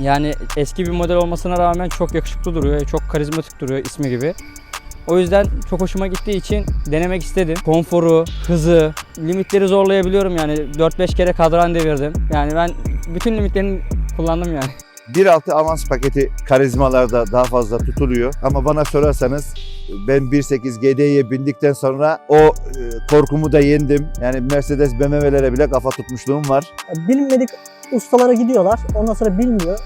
Yani eski bir model olmasına rağmen çok yakışıklı duruyor, çok karizmatik duruyor ismi gibi. O yüzden çok hoşuma gittiği için denemek istedim. Konforu, hızı, limitleri zorlayabiliyorum yani. 4-5 kere kadran devirdim. Yani ben bütün limitlerini kullandım yani. 1.6 avans paketi karizmalarda daha fazla tutuluyor. Ama bana sorarsanız ben 1.8 GD'ye bindikten sonra o e, korkumu da yendim. Yani Mercedes BMW'lere bile kafa tutmuşluğum var. Bilinmedik ustalara gidiyorlar. Ondan sonra bilmiyor.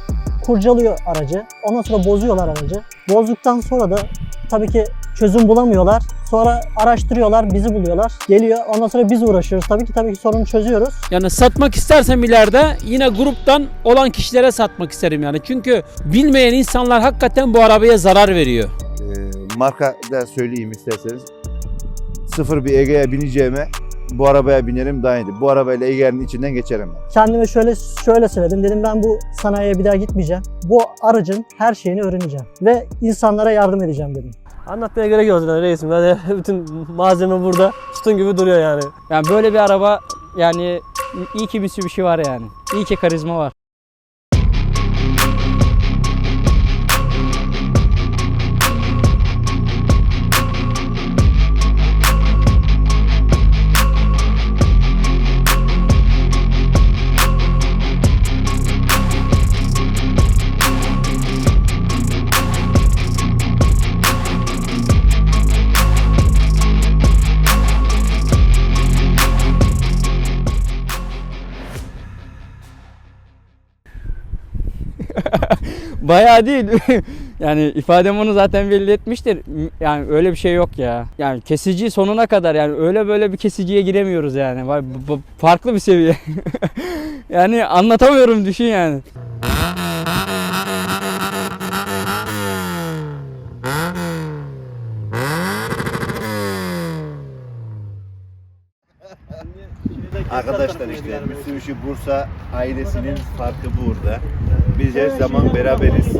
Kurcalıyor aracı. Ondan sonra bozuyorlar aracı. Bozduktan sonra da tabii ki çözüm bulamıyorlar. Sonra araştırıyorlar, bizi buluyorlar. Geliyor. Ondan sonra biz uğraşıyoruz. Tabii ki tabii ki sorunu çözüyoruz. Yani satmak istersem ileride yine gruptan olan kişilere satmak isterim yani. Çünkü bilmeyen insanlar hakikaten bu arabaya zarar veriyor. E, marka da söyleyeyim isterseniz. Sıfır bir Ege'ye bineceğime bu arabaya binerim daha iyiydi. Bu arabayla Ege'nin içinden geçerim ben. Kendime şöyle şöyle söyledim. Dedim ben bu sanayiye bir daha gitmeyeceğim. Bu aracın her şeyini öğreneceğim. Ve insanlara yardım edeceğim dedim. Anlatmaya gerek yok zaten reisim. Yani bütün malzeme burada sütun gibi duruyor yani. Yani böyle bir araba yani iyi ki Mitsubishi var yani. İyi ki karizma var. Bayağı değil. yani ifadem onu zaten belli etmiştir. Yani öyle bir şey yok ya. Yani kesici sonuna kadar yani öyle böyle bir kesiciye giremiyoruz yani. Bu- bu Farklı bir seviye. yani anlatamıyorum düşün yani. Arkadaşlar işte Mitsubishi Bursa ailesinin farkı burada. Biz her zaman beraberiz.